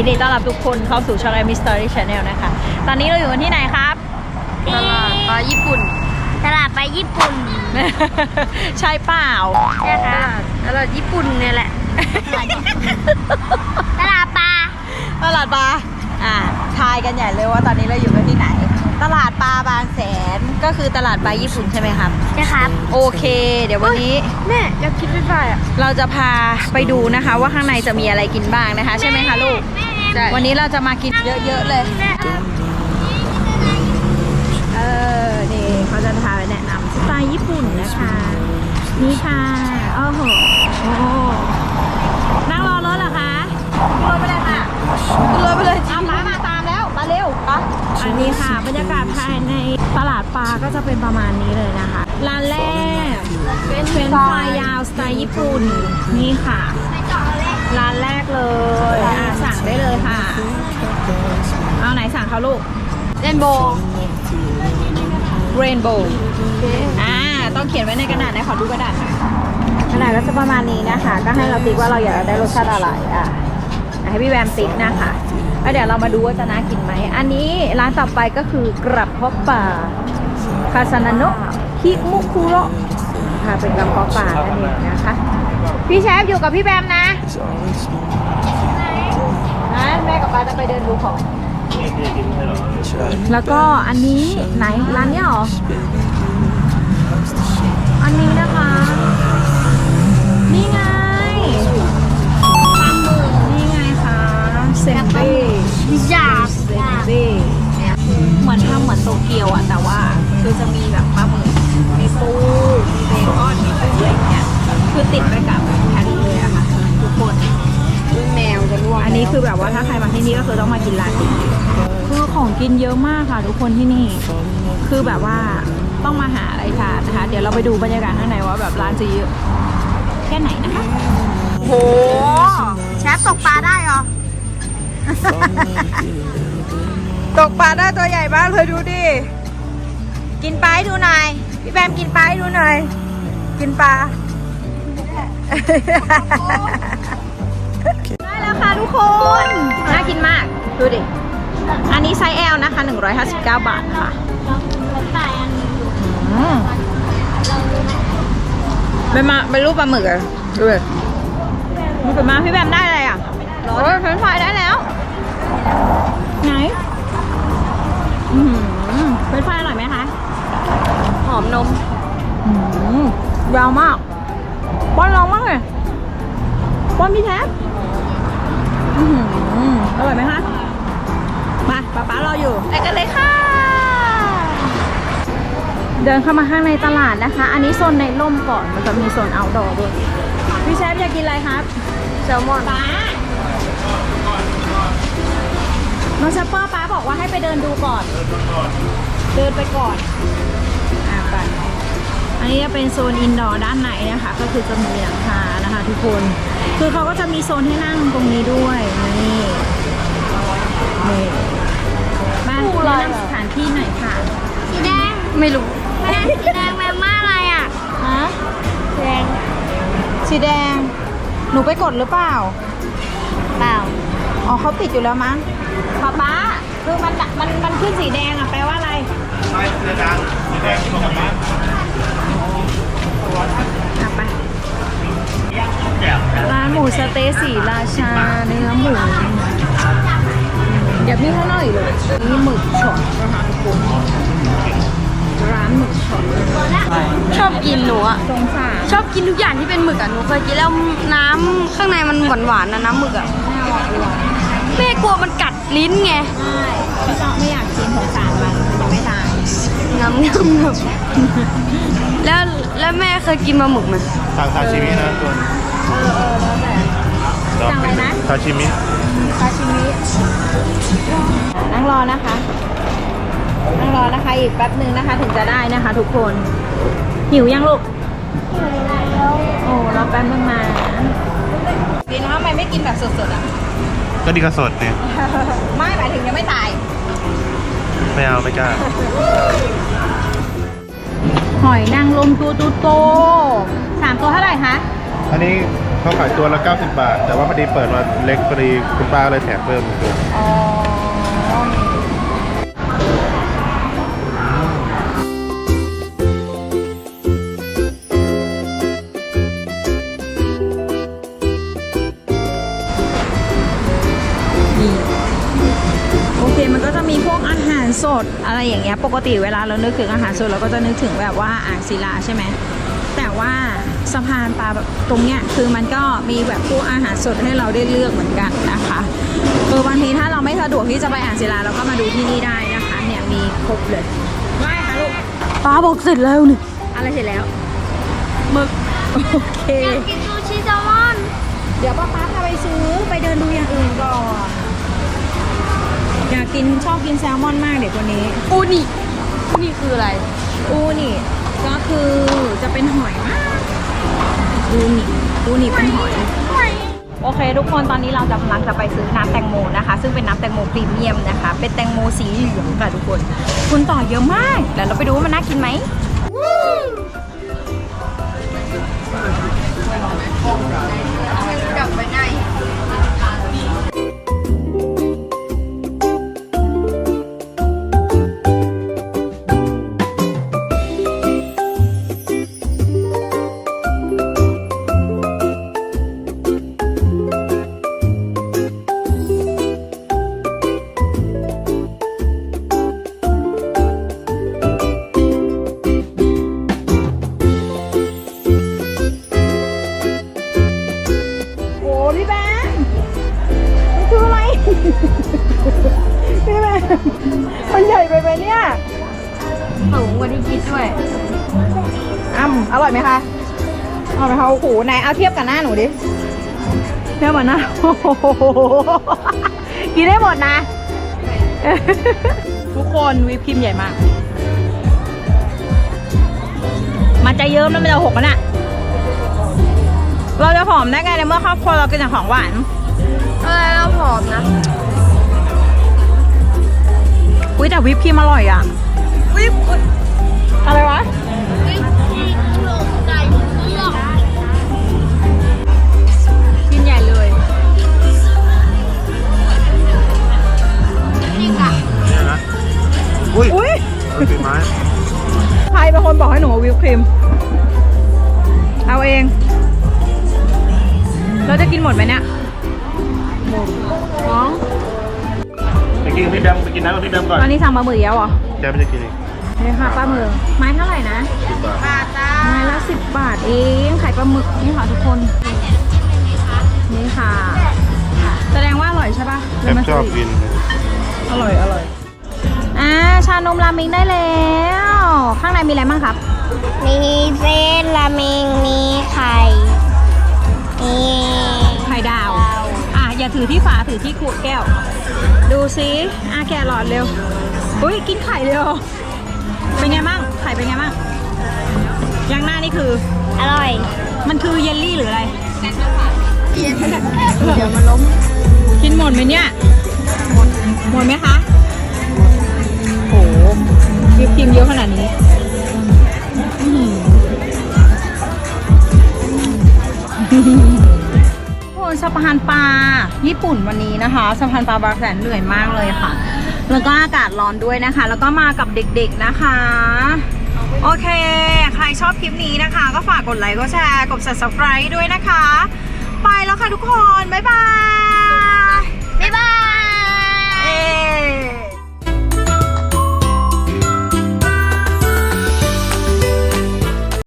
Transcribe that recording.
ยินดีต้อนรับทุกคนเข้าสู่ช่อง Amy Story Channel นะคะ ตอนนี้เราอยู่กันที่ไหนครับ ตลาดปลาญี่ปุ่น ตลาดไปญี่ปุ่นใช่เปล่าใช่ค่ะตลาดญี่ปุ่นเนี่ยแหละ ตลาดปลาตลาดปลาอ่าทายกันใหญ่เลยว่าตอนนี้เราอยู่กันที่ไหน ตลาดปลาบางแสน ก็คือตลาดปลาญี่ปุ่นใช่ไหมครับ ใช่ครับโอเค เดี๋ยววันนี้ แม่อยากคิดไฟไฟอะเราจะพาไปดูนะคะว่าข้างในจะมีอะไรกินบ้างนะคะ ใช่ไหมคะลูกใช่วันนี้เราจะมากินเยอะๆเลย เออ นี่เขาจะพาไปแนะนำสไตล์ญี่ปุ่นนะคะ นี่ค่ะ โอ้โห อันนี้ค่ะ บรรยากาศภายในตลาดปลาก็จะเป็นประมาณนี้เลยนะคะ ร้านแรก เป็นเฟรนฟรายยาวสไตล์ญี่ปุ่น นี่ค่ะ ร้านแรกเลยอะสั่งได้เลยค่ะ เอาไหนสั่งเขาลูกเล่นโบว์ Rainbow อ่า ต้องเขียนไว้ในกระดาษนะขอดูกระดาษหน่อยกระดาษก็จะประมาณนี้นะคะ ก็ให้เราติ๊กว่าเราอยากได้รสชาติอะไรอะ ให้พี่แวมติ๊กนะคะแล้วเดี๋ยวเรามาดูว่าจะน่ากินไหม อันนี้ร้านต่อไปก็คือกระเพาะปลาคาซานาโนะคิมุคุโระค่ะเป็นกระเพาะปลานั่นเองนะคะ พี่แชฟอยู่กับพี่แบมนะนะแม่กับป้าจะไปเดินดูของ แล้วก็อันนี้ไหนร้านเนี้ยหรอ นเบ้อยากเซนเบ้เหมือนทำเหมือนโตเกียวอะแต่ว่าคือจะมีแบบปลาหมึกมีปูมีเบคอนมีกุ้งอะไรอย่างเงี้ยคือติดไปกับแผ่นเลยอะค่ะทุกคนแมวจะล่วงอันนี้คือแบบว่าถ้าใครมาที่นี่ก็คือต้องมากินร้านนี้คือของกินเยอะมากค่ะ ทุกคนที่นี่ คือแบบว่าต้องมาหาอะไรทานนะคะ เดี๋ยวเราไปดูบรรยากาศข้างในว่าแบบร้านจะเยอะแค่ไหนนะคะโหแชฟตกปลาได้เหรอ ตกปลาได้ตัวใหญ่มากเลยดูดิ กินปลาให้ดูหน่อย พี่แบมกินปลาให้ดูหน่อย กินปลา ได้แล้วค่ะทุกคน น่ากินมาก ดูดิ อันนี้ไซส์ L นะคะ 159 บาทค่ะอืมเป็นมาเป็นรูปปลาหมึกอะดูดิมันเป็นมาพี่แบมได้อะไรอะโอ้ยเฟรนช์ฟรายได้แล้ว ไหนอืมเฟรนช์ฟรายอร่อยไหมคะ หอมนม อืมยาวมากป้อนลองมากเลยป้อนพี่แท็บอื้อหืออร่อยไหมคะ มาป๊าป๊ารออยู่ ไปกันเลยค่ะ เดินเข้ามาข้างในตลาดนะคะ อันนี้โซนในร่มก่อน มันจะมีโซนเอาท์ดอร์ด้วย พี่แชฟอยากกินอะไรครับ แซลมอนป้า องชัปเปอร์ป้าบอกว่าให้ไปเดินดูก่อน เดินไปก่อน อะไปอันนี้จะเป็นโซนอินดอร์ด้านในนะคะ ก็คือจะมีหลังคานะคะทุกคน คือเขาก็จะมีโซนให้นั่งตรงนี้ด้วยนี่นี่มาแนะนำสถานที่หน่อยค่ะ สีแดงไม่รู้แม่สีแดงแม่มาอะไรอะฮะสีแดงสีแดง หนูไปกดหรือเปล่า เปล่า อ๋อเขาปิดอยู่แล้วมั้ง ป๊าป๊าคือมันมันมันขึ้นสีแดงอะแปลว่าอะไรอะไปร้านหมูสะเต๊ะสีราชาเนื้อหมูเดี๋ยวมีข้างนอกอีกเลยนี่หมึกช็อตนะคะทุกคนร้านหมึกช็อตชอบกินหนูอะสงสารชอบกินทุกอย่างที่เป็นหมึกอะหนูเคยกินแล้วน้ำข้างในมันหวานหวานๆนะน้ำหมึกอะแม่กลัวมันกัด ลิ้นไงใช่ไม่ชอบไม่อยากกินสงสารมันมันยังไม่ตายน้ำน้ำน้ำแล้วแล้วแม่เคยกินปลาหมึกไหมสั่งซาชิมินะตัวเออเออแล้วแต่ สั่งอะไรนะ ซาชิมิซาชิมินั่งรอนะคะนั่งรอนะคะอีกแป๊บหนึ่งนะคะถึงจะได้นะคะ ทุกคน หิวยังลูกโอ้รอแป๊บนึงมาดีนะทำไมไม่กินแบบสดๆอะ ก็ดีกระสดเนี่ยไม่หมายถึงยังไม่ตาย ไม่เอาไม่กล้า หอยนางรมตัวโตๆสามตัวเท่าไหร่คะอันนี้เขาขายตัวละ 90 บาท แต่ว่าพอดีเปิดมาเล็กพอดีคุณป้าเลยแถมเพิ่มตัว อ๋อ อะไรอย่างเงี้ยปกติเวลาเรานึกถึงอาหารสดเราก็จะนึกถึงแบบว่าอ่างศิลาใช่ไหมแต่ว่าสะพานปลาแบบตรงเนี้ยคือมันก็มีแบบพวกอาหารสดให้เราได้เลือกเหมือนกันนะคะเออบางทีถ้าเราไม่สะดวกที่จะไปอ่างศิลาเราก็มาดูที่นี่ได้นะคะ เนี่ยมีครบเลยไม่ค่ะลูกป้าบอกเสร็จแล้วนี่อะไรเสร็จแล้วหมึกโอเคอยากกินซูชิแซลมอนเดี๋ยวป้าป๊าพาไปซื้อไปเดินดูอย่างอื่นก่อน อยากกินชอบกินแซลมอนมากเด็กคนนี้ อูนี่อูนี่คืออะไร อูนี่ก็คือจะเป็นหอยมากอูนี่อูนี่เป็นหอย โอเค ทุกคนตอนนี้เราจะกำลังจะไปซื้อน้ำแตงโมนะคะ ซึ่งเป็นน้ำแตงโมพรีเมียมนะคะ เป็นแตงโมสีเหลืองค่ะทุกคน คุณต่อเยอะมากเดี๋ยวเราไปดูว่ามันน่ากินไหมกลั มันใหญ่ไปไหมเนี่ยสูงกว่าที่คิดด้วยอ้ำอร่อยไหมคะอร่อยไหมคะโอ้โหไหนเอาเทียบกับหน้าหนูดิเทียบกับหน้าโอ้โหกินได้หมดนะ ทุกคนวิปครีมใหญ่มาก มันจะเยิ้มแล้วมันจะหกกันอะเราจะผอมได้ไงในเมื่อครอบครัวเรากินแต่ของหวานอะไรเราผอมนะ อุ้ยแต่วิปครีมอร่อยอะ วิปอุ๊ยอะไรวะกินใหญ่เลยเนี่ยนะอุ้ยอุ้ยเอาสีไม้ใครเป็นคนบอกให้หนูเอาวิปครีม เอาเอง เราจะกินหมดไหมเนี่ย หมดน้องไป กินกับพี่แบมไปกินน้ำกับพี่แบมก่อนตอนนี้สั่งมาหมื่นแล้วเหรอแกไม่จะกินอีกนี่ค่ะปลาหมึกไม้เท่าไหร่นะสิบบาทบาทจ้าไม้ละสิบบาทเองไข่ปลาหมึกนี่ค่ะทุกคนนี่ค่ะ แสดงว่าอร่อยใช่ปะแอเลยบมาชอบซื้อกินอร่อยอร่อยอ่าชานมราเมิงได้แล้ว ข้างในมีอะไรบ้างครับ มีเส้นราเมงมีไข่มีไข่ดาว อย่าถือที่ฝาถือที่ขวดแก้ว ดูซิอะแกะหลอดเร็วอุ้ยกินไข่เร็วเป็นไงบ้างไข่เป็นไงบ้างย่างหน้านี่คือ อร่อย มันคือเยลลี่หรืออะไรเดี๋ยวมันล้มกินหมดไหมเนี่ยหมดหมดไหมคะโอ้โหวิปครีมเยอะขนาดนี้ะพานปลาญี่ปุ่นวันนี้นะคะสะพานปลาบางแสนเหนื่อยมากเลยค่ะ แล้วก็อากาศร้อนด้วยนะคะ แล้วก็มากับเด็กๆนะคะ โอเค ใครชอบคลิปนี้นะคะ ก็ฝากกดไลค์กดแชร์กด subscribe ด้วยนะคะ ไปแล้วค่ะทุกคน บ๊ายบาย บ๊ายบาย